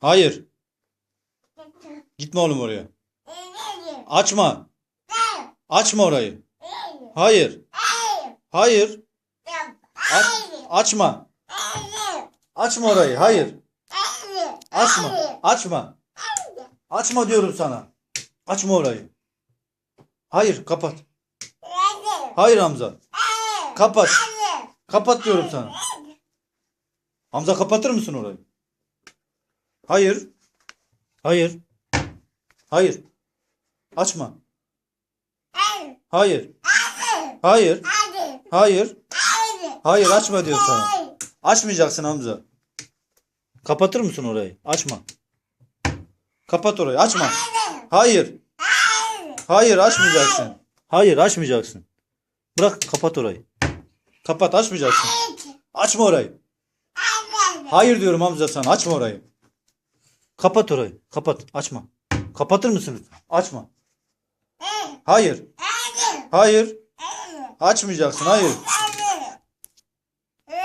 Hayır. Gitme oğlum oraya. Açma. Açma orayı. Hayır. Hayır. Aç, açma. Açma orayı. Hayır. Açma. Açma. Açma diyorum sana. Açma orayı. Hayır kapat. Hayır Hamza. Kapat. Kapat diyorum sana. Hamza kapatır mısın orayı? Hayır. Hayır. Hayır. Açma. Hayır. Hayır. Hayır. Hayır açma diyor sana. Açmayacaksın Hamza. Kapatır mısın orayı? Açma. Kapat orayı. Açma. Hayır. Hayır açmayacaksın. Hayır açmayacaksın. Bırak kapat orayı. Kapat açmayacaksın. Açma orayı. Hayır diyorum Hamza sana. Açma orayı. Kapat orayı. Kapat. Açma. Kapatır mısın lütfen? Açma. Hayır. Hayır. Açmayacaksın. Hayır.